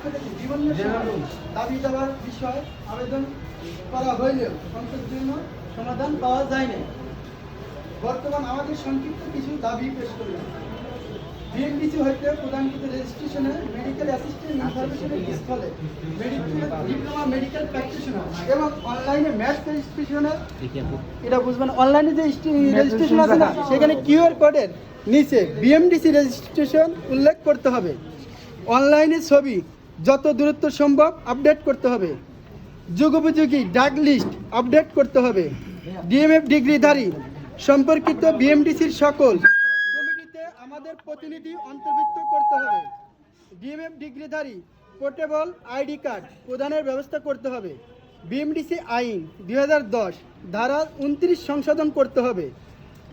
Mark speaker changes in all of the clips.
Speaker 1: পক্ষ থেকে বিভিন্ন দাবি দেওয়ার বিষয়ে আবেদন করা হইলেও জন্য সমাধান পাওয়া যায়নি। বর্তমান আমাদের সংক্ষিপ্ত কিছু দাবি পেশ করলাম বিএনপিসি হইতে প্রদানকৃত রেজিস্ট্রেশনে মেডিকেল অ্যাসিস্ট্যান্ট ইনফরমেশনের স্থলে ডিপ্লোমা মেডিকেল প্র্যাকটিশনার এবং অনলাইনে ম্যাথ রেজিস্ট্রেশনের এটা বুঝবেন অনলাইনে যে রেজিস্ট্রেশন আছে না সেখানে কিউআর কোডের নিচে বিএমডিসি রেজিস্ট্রেশন উল্লেখ করতে হবে। অনলাইনে ছবি যত দূরত্ব সম্ভব আপডেট করতে হবে। যুগোপযোগী ডাক লিস্ট আপডেট করতে হবে। ডিএমএফ ডিগ্রিধারী, সম্পর্কিত বিএমডিসির সকল কমিটিতে আমাদের প্রতিনিধি অন্তর্ভুক্ত করতে হবে। ডিএমএফ ডিগ্রিধারী পোর্টেবল আইডি কার্ড প্রদানের ব্যবস্থা করতে হবে। বিএমডিসি আইন দু হাজার দশ, ধারা উনত্রিশ সংশোধন করতে হবে।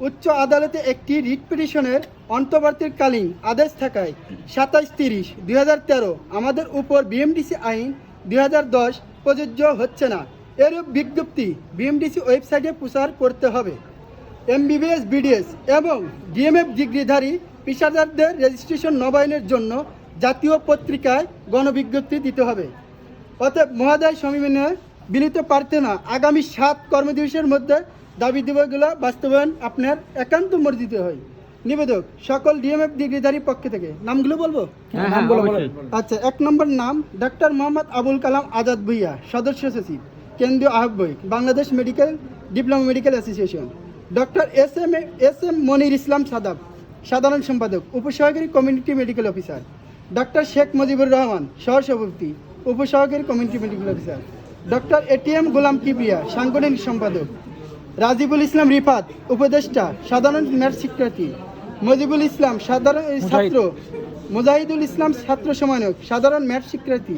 Speaker 1: উচ্চ আদালতে একটি রিট পিটিশনের অন্তর্বর্তীকালীন আদেশ থাকায় সাতাইশ তিরিশ দু হাজার তেরো আমাদের উপর বিএমডিসি আইন দুই হাজার দশ প্রযোজ্য হচ্ছে না। এরূপ বিজ্ঞপ্তি বিএমডিসি ওয়েবসাইটে প্রচার করতে হবে। এমবিবিএস, বিডিএস এবং ডিএমএফ ডিগ্রিধারী পেশাদারদের রেজিস্ট্রেশন নবায়নের জন্য জাতীয় পত্রিকায় গণবিজ্ঞপ্তি দিতে হবে। অতএব মহাদয় সমীবনে বিনীত প্রার্থনা আগামী সাত কর্মদিবসের মধ্যে দাবি দেবগুলো বাস্তবায়ন আপনার একান্ত মর্জিত হয়। নিবেদক সকল ডিএমএফ ডিগ্রিধারী পক্ষ থেকে। নামগুলো বলব?
Speaker 2: হ্যাঁ, হ্যাঁ।
Speaker 1: আচ্ছা এক নম্বর নাম ডক্টর মোহাম্মদ আবুল কালাম আজাদ ভুইয়া সদস্য সচিব কেন্দ্রীয় আহ্বায়ক Bangladesh medical diploma medical association. Doctor S M S M Monir Islam Sadab সাধারণ সম্পাদক উপসহকারী community medical officer. Doctor Sheikh Mujibur Rahman সহসভাপতি উপসহকারী community medical officer. Doctor ATM Golam Kibria সাংগঠনিক সম্পাদক। রাজিবুল ইসলাম রিফাত উপদেষ্টা সাধারণ ম্যাথ শিক্ষার্থী। মজিবুল ইসলাম সাধারণ ছাত্র। মুজাহিদুল ইসলাম ছাত্র সমানক সাধারণ ম্যাথ শিক্ষার্থী।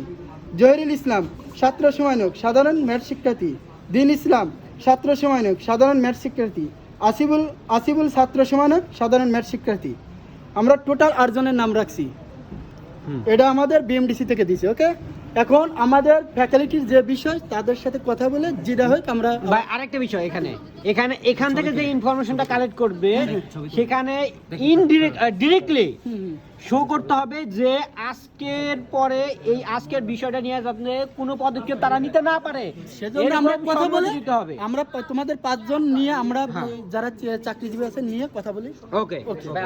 Speaker 1: জহিরুল ইসলাম ছাত্র সমানক সাধারণ ম্যাথ শিক্ষার্থী। দিন ইসলাম ছাত্র সমানক সাধারণ ম্যাথ শিক্ষার্থী। আসিবুল আসিবুল ছাত্র সমানক সাধারণ ম্যাথ শিক্ষার্থী। আমরা টোটাল আটজনের নাম রাখছি। এটা আমাদের বিএমডিসি থেকে দিছে ওকে এখন আমাদের ফ্যাকাল্টির যে বিষয় তাদের সাথে কথা বলে যেটা হয় আমরা
Speaker 2: ভাই আরেকটা বিষয় এখানে এখানে এখান থেকে যে ইনফরমেশনটা কালেক্ট করবে সেখানে ইনডিরেক্ট ডিরেক্টলি। শো করতে হবে যে আজকের পরে এই আজকের বিষয়টা নিয়ে যাতে কোনো পদক্ষেপ তারা নিতে না পারে
Speaker 1: সেজন্য আমরা কথা বলে
Speaker 2: দিতে হবে
Speaker 1: আমরা তোমাদের পাঁচজন নিয়ে আমরা
Speaker 2: হ্যাঁ।
Speaker 1: যারা চাকরিজীবী আছে নিয়ে কথা বলি
Speaker 2: ওকে
Speaker 1: Okay.